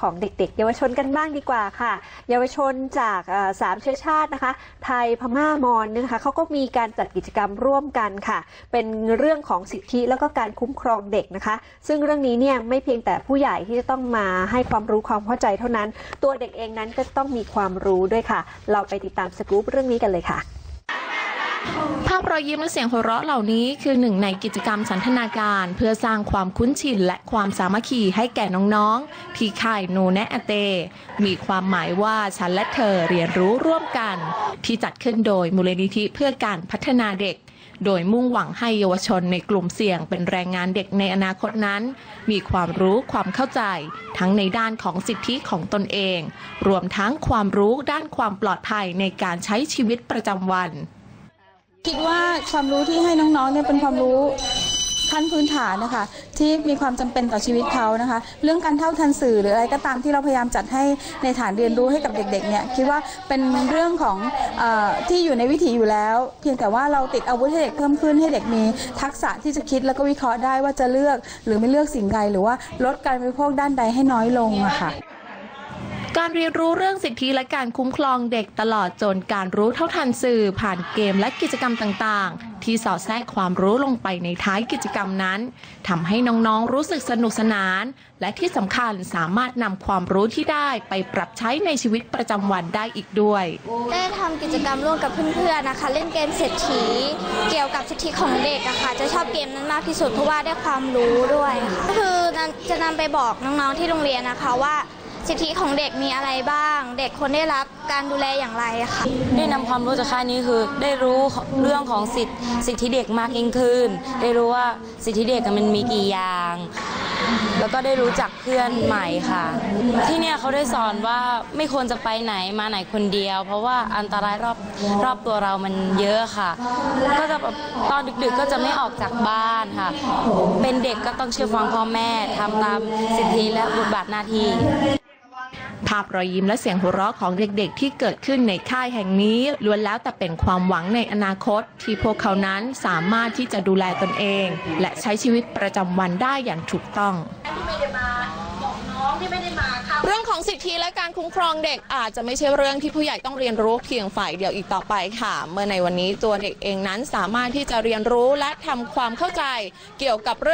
ของเด็กๆ เยาวชนกันบ้างดีกว่าค่ะ เยาวชนจากสามเชื้อชาตินะคะ ไทยพม่ามอญนะคะเขาก็มีการจัดกิจกรรมร่วมกันค่ะ เป็นเรื่องของสิทธิแล้วก็การคุ้มครองเด็กนะคะ ซึ่งเรื่องนี้เนี่ยไม่เพียงแต่ผู้ใหญ่ที่จะต้องมาให้ความรู้ความเข้าใจเท่านั้น ตัวเด็กเองนั้นก็ต้องมีความรู้ด้วยค่ะ เราไปติดตามสกู๊ปเรื่องนี้กันเลยค่ะ ภาพรอยยิ้มและเสียงหัวเราะเหล่านี้คือหนึ่งในกิจกรรมสันทนาการเพื่อสร้างความคุ้นชินและความสามัคคีให้แก่น้องๆ ที่ค่ายโนแนอเต มีความหมายว่าฉันและเธอเรียนรู้ร่วมกัน ที่จัดขึ้นโดยมูลนิธิเพื่อการพัฒนาเด็ก โดยมุ่งหวังให้เยาวชนในกลุ่มเสี่ยงเป็นแรงงานเด็กในอนาคตนั้น มีความรู้ความเข้าใจ ทั้งในด้านของสิทธิของตนเอง รวมทั้งความรู้ด้านความปลอดภัยในการใช้ชีวิตประจำวัน คิดว่าความรู้ที่ให้น้องๆเนี่ยเป็นความรู้ขั้นพื้นฐานนะคะ ที่มีความจำเป็นต่อชีวิตเขานะคะ เรื่องการเท่าทันสื่อหรืออะไรก็ตามที่เราพยายามจัดให้ในฐานเรียนรู้ให้กับเด็กๆเนี่ยคิดว่าเป็นเรื่องของอที่อยู่ในวิถีอยู่แล้ว เพียงแต่ว่าเราติดอาวุธให้เด็กเพิ่มขึ้นให้เด็กมีทักษะที่จะคิดแล้วก็วิเคราะห์ได้ว่าจะเลือกหรือไม่เลือกสิ่งใดหรือว่าลดการบริโภคด้านใดให้น้อยลงอะค่ะ การเรียนรู้เรื่องสิทธิและการคุ้มครองเด็กตลอดจนการรู้เท่าทันสื่อผ่านเกมและกิจกรรมต่างๆ ที่สอดแทรกความรู้ลงไปในท้ายกิจกรรมนั้นทำให้น้องๆรู้สึกสนุกสนาน และที่สำคัญสามารถนำความรู้ที่ได้ไปปรับใช้ในชีวิตประจำวันได้อีกด้วย ได้ทำกิจกรรมร่วมกับเพื่อนๆนะคะ เล่นเกมเศรษฐี เกี่ยวกับสิทธิของเด็กอะค่ะจะชอบเกมนั้นมากที่สุดเพราะว่าได้ความรู้ด้วยค่ะก็คือจะนำไปบอกน้องๆที่โรงเรียนนะคะว่า สิทธิของเด็กมีอะไรบ้าง เด็กควรได้รับการดูแลอย่างไรค่ะได้นำความรู้จากค่ายนี้คือ ได้รู้เรื่องของสิทธิสิทธิเด็กมากยิ่งขึ้น ได้รู้ว่าสิทธิเด็กมันมีกี่อย่าง แล้วก็ได้รู้จักเพื่อนใหม่ค่ะ ที่เนี่ยเขาได้สอนว่าไม่ควรจะไปไหนมาไหนคนเดียว เพราะว่าอันตรายรอบรอบตัวเรามันเยอะค่ะ ก็จะตอนดึกๆก็จะไม่ออกจากบ้านค่ะ เป็นเด็กก็ต้องเชื่อฟังพ่อแม่ทำตามสิทธิและบทบาทหน้าที่ ภาพรอยยิ้มและเสียงหัวเราะของเด็กๆ ที่เกิดขึ้นในค่ายแห่งนี้ล้วนแล้วแต่เป็นความหวังในอนาคต ที่พวกเขานั้นสามารถที่จะดูแลตนเอง และใช้ชีวิตประจำวันได้อย่างถูกต้องเรื่องของสิทธิและการคุ้มครองเด็กอาจจะไม่ใช่เรื่องที่ผู้ใหญ่ต้องเรียนรู้เพียงฝ่ายเดียวอีกต่อไปค่ะ เมื่อในวันนี้ตัวเด็กเองนั้นสามารถที่จะเรียนรู้และทำความเข้าใจเกี่ยวกับเรื่อง